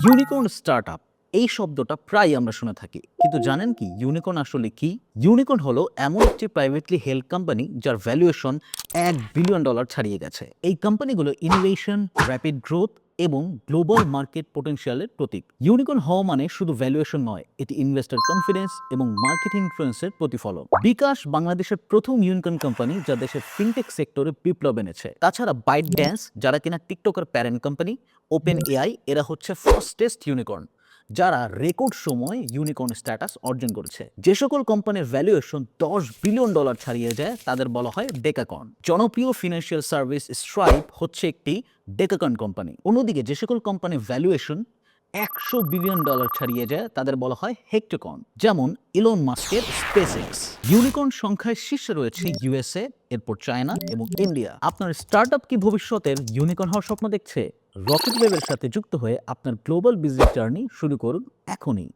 Unicorn startup এই শব্দটা প্রায় আমরা শুনে থাকি। কিন্তু জানেন কি ইউনিকর্ন আসলে কি? ইউনিকর্ন হলো এমন একটি প্রাইভেটলি হেল্ড কোম্পানি যার ভ্যালুয়েশন এক বিলিয়ন ডলার ছাড়িয়ে গেছে। এই কোম্পানিগুলো ইনোভেশন র্যাপিড গ্রোথ এবং গ্লোবাল মার্কেট পোটেনশিয়ালের প্রতীক। ইউনিকর্ন হওয়া মানে শুধু ভ্যালুয়েশন নয়, এটি ইনভেস্টর কনফিডেন্স এবং মার্কেট ইনফ্লুয়েন্সের প্রতিফলন। বিকাশ বাংলাদেশের প্রথম ইউনিকর্ন কোম্পানি যা দেশের ফিনটেক সেক্টরে বিপ্লব এনেছে। তাছাড়া বাইট ড্যান্স যারা কিনা টিকটকের প্যারেন্ট কোম্পানি ওপেন এআই এরা হচ্ছে ফার্স্টেস্ট ইউনিকর্ন যারা রেকর্ড সময় ইউনিকর্ন স্ট্যাটাস অর্জন করেছে। যে সকল কোম্পানির ভ্যালুয়েশন দশ বিলিয়ন ডলার ছাড়িয়ে যায়, তাদের বলা হয় ডেকাকন জনপ্রিয় ফিনান্সিয়াল সার্ভিস স্ট্রাইপ হচ্ছে একটি ডেকাকন কোম্পানি অন্যদিকে যে সকল কোম্পানির ভ্যালুয়েশন একশো বিলিয়ন ডলার ছাড়িয়ে যায়, তাদের বলা হয় হেক্টোকন যেমন ইলন মাস্কের স্পেসএক্স ইউনিকর্ন সংখ্যায় শীর্ষে রয়েছে ইউএসএ এরপর চায়না এবং ইন্ডিয়া আপনার স্টার্টআপ কি ভবিষ্যতের ইউনিকর্ন হওয়ার স্বপ্ন দেখছে? রকেট ওয়েবের সাথে যুক্ত হয়ে আপনার গ্লোবাল বিজনেস জার্নি শুরু করুন এখনই।